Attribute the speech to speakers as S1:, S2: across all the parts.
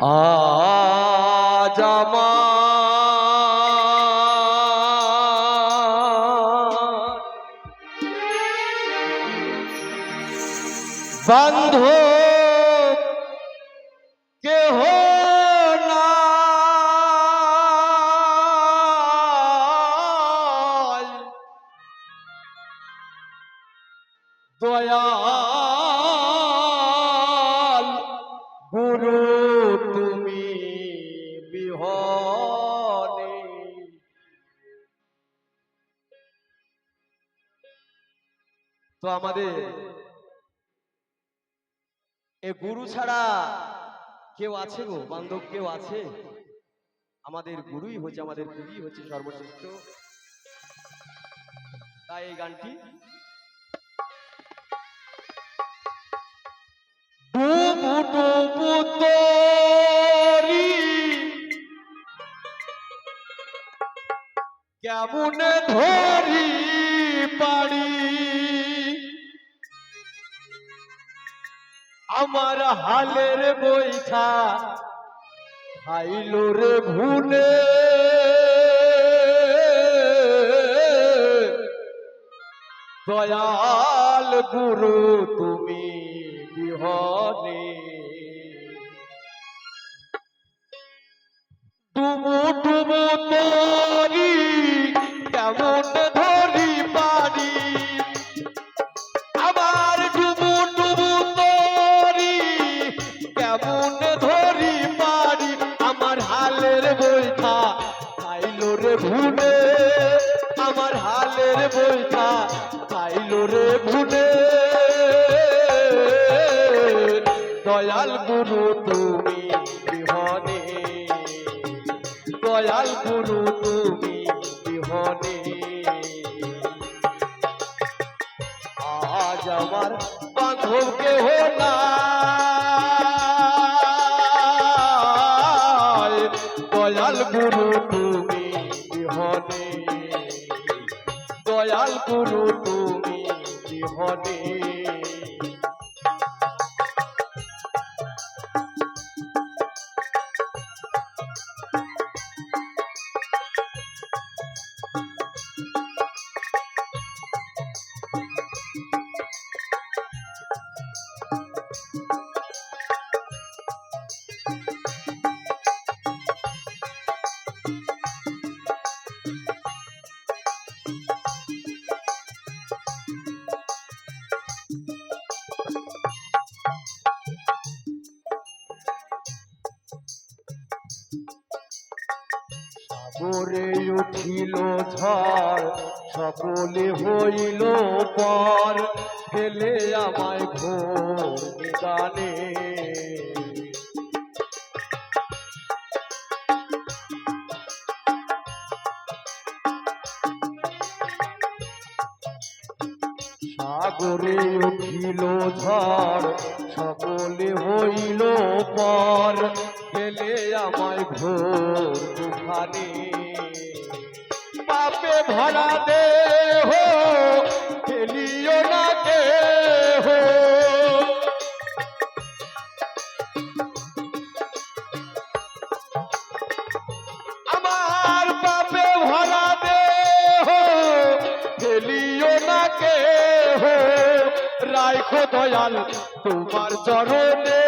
S1: আজ আমার বান্ধব কেহ তো আমাদের এ গুরু ছাড়া কেউ আছে গো? বান্ধব কেউ আছে? আমাদের গুরুই হচ্ছে, আমাদের গুরুই হচ্ছে সর্বশ্রেষ্ঠ। তাই এই গানটি কেমনে ধরি? আমার হালের বৈঠা খাইলো রে ভুলে। দয়াল গুরু তুমি বিহনে। তুমু ডুবু তরি ভুলে। দয়াল গুরু, তুমি বিহনে। দয়াল গুরু, তুমি বিহনে। আজ আমার বান্ধব কেহ নাই। দয়াল গুরু, তুমি বিহনে। দয়াল গুরু তুমি বিহনে সাগরে উঠিল ঝড় সকলে হইল পর ফেলে আমায় ঘোর গানে সাগরে উঠিল ঝড় সকলে হইল পর গেলে আমায় ঘোর তুফানে পাপে ভরা দে হো ফেলিও না কে? রাইখো দয়াল তোমার চরণে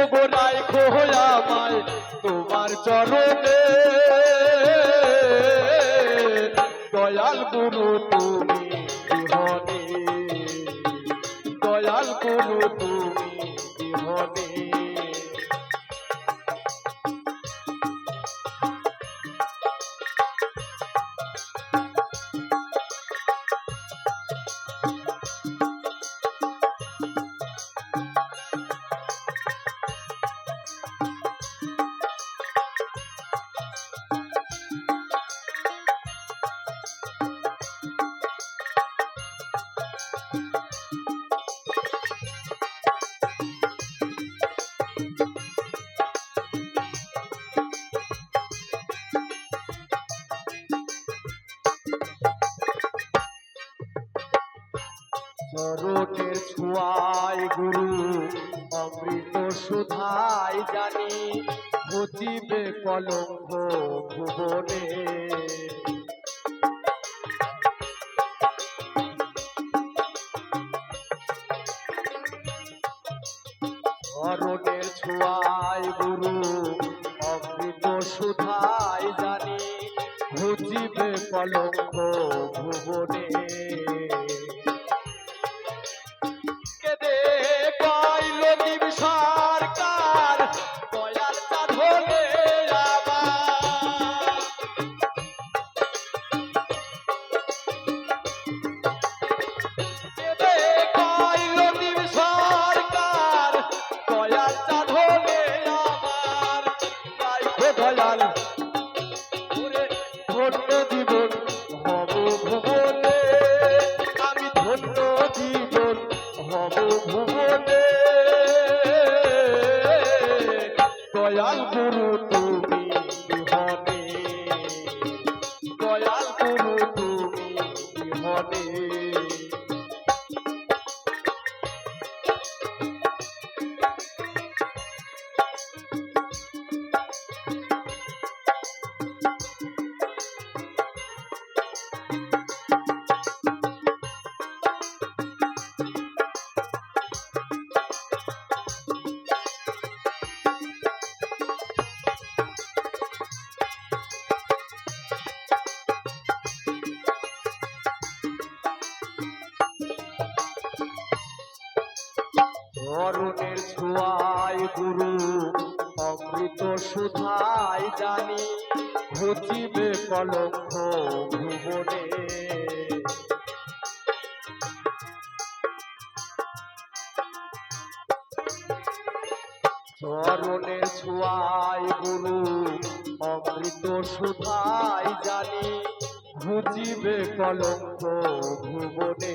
S1: ওগো খোয়া আমায় তোমার চরণে। দয়াল গুরু তুমি চরণের ছোঁয়ায় গুরু, অমৃত সুধা সুধাই জানি, ঘটিবে কলঙ্ক ভুবনে। অরণের ছোঁয়ায় গুরু, অমৃত সুধাই জানি ঘুচিবে কলঙ্ক ভুবনে। অরণের ছোঁয়ায় গুরু, অমৃত সুধাই জানি, ঘুচিবে কলঙ্ক ভুবনে। চরণের ছোঁয়ায় গুরু, অমৃত সুধাই জানি, ঘুচিবে কলঙ্ক ভুবনে।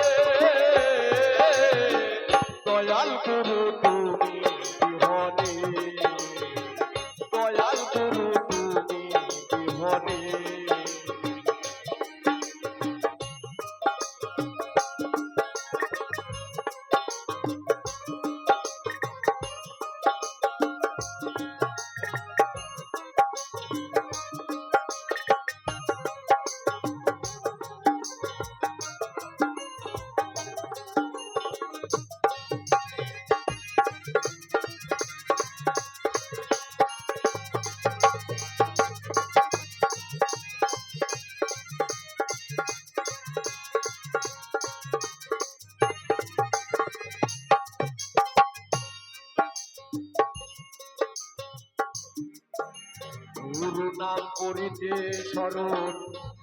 S1: করিতে স্মরণ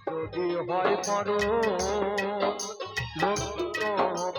S1: যদি হয় পর লক্ষ্য হব